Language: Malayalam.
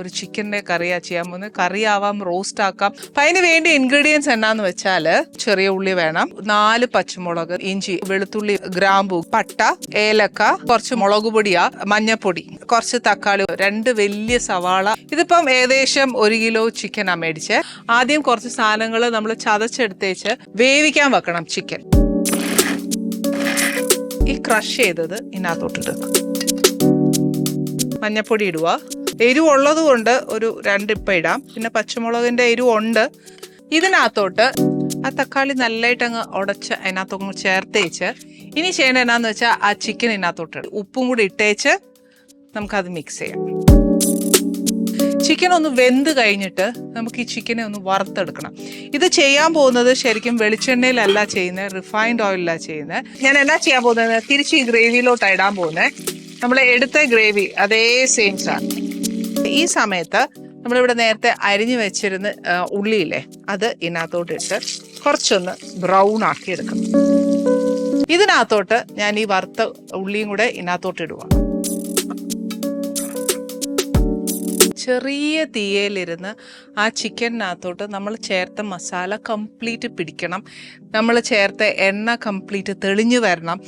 ഒരു ചിക്കന്റെ കറിയാ ചെയ്യാൻ പോകുന്നത്. കറി ആവാം റോസ്റ്റ് ആക്കാം. അപ്പം അതിന് വേണ്ടി ഇൻഗ്രീഡിയൻസ് എന്നാന്ന് വെച്ചാൽ ചെറിയ ഉള്ളി വേണം നാല് പച്ചമുളക് ഇഞ്ചി വെളുത്തുള്ളി ഗ്രാമ്പു പട്ട ഏലക്ക കുറച്ച് മുളക് പൊടിയാ മഞ്ഞപ്പൊടി കുറച്ച് തക്കാളി രണ്ട് വലിയ സവാള. ഇതിപ്പം ഏകദേശം ഒരു കിലോ ചിക്കനാണ് മേടിച്ച്. ആദ്യം കുറച്ച് സാധനങ്ങൾ നമ്മൾ ചതച്ചെടുത്തേച്ച് വേവിക്കാൻ വെക്കണം ചിക്കൻ. ഈ ക്രഷ് ചെയ്തത് ഇതിനകത്തോട്ടിടുക മഞ്ഞപ്പൊടി ഇടുക. എരിവുള്ളത് കൊണ്ട് ഒരു രണ്ടിപ്പ ഇടാം. പിന്നെ പച്ചമുളകിന്റെ എരിവുണ്ട്. ഇതിനകത്തോട്ട് ആ തക്കാളി നല്ലതായിട്ട് അങ്ങ് ഉടച്ച് അതിനകത്തൊന്ന് ചേർത്തേച്ച് ഇനി ചെയ്യേണ്ട എന്നാന്ന് വെച്ചാൽ ആ ചിക്കൻ ഇതിനകത്തോട്ട് ഉപ്പും കൂടി ഇട്ടേച്ച് നമുക്കത് മിക്സ് ചെയ്യാം. ചിക്കൻ ഒന്ന് വെന്ത് കഴിഞ്ഞിട്ട് നമുക്ക് ഈ ചിക്കനെ ഒന്ന് വറുത്തെടുക്കണം. ഇത് ചെയ്യാൻ പോകുന്നത് ശരിക്കും വെളിച്ചെണ്ണയിലല്ല ചെയ്യുന്നത് റിഫൈൻഡ് ഓയിലല്ല ചെയ്യുന്നത്. ഞാൻ എന്നാ ചെയ്യാൻ പോകുന്നത്? തിരിച്ച് ഈ ഗ്രേവിയിലോട്ട് ഇടാൻ പോകുന്നത്. നമ്മൾ എടുത്ത ഗ്രേവി അതേ സെയിം സാധനം ഈ സമയത്ത് നമ്മളിവിടെ നേരത്തെ അരിഞ്ഞു വെച്ചിരുന്ന ഉള്ളിയില്ലേ അത് ഇതിനകത്തോട്ട് ഇട്ട് കുറച്ചൊന്ന് ബ്രൗൺ ആക്കി എടുക്കണം ഇതിനകത്തോട്ട് ഞാൻ ഈ വറുത്ത ഉള്ളിയും കൂടെ ഇതിനകത്തോട്ട് ഇടുക ചെറിയ തീയയിലിരുന്ന് ആ ചിക്കനകത്തോട്ട് നമ്മൾ ചേർത്ത മസാല കംപ്ലീറ്റ് പിടിക്കണം. നമ്മൾ ചേർത്ത എണ്ണ കംപ്ലീറ്റ് തെളിഞ്ഞു വരണം.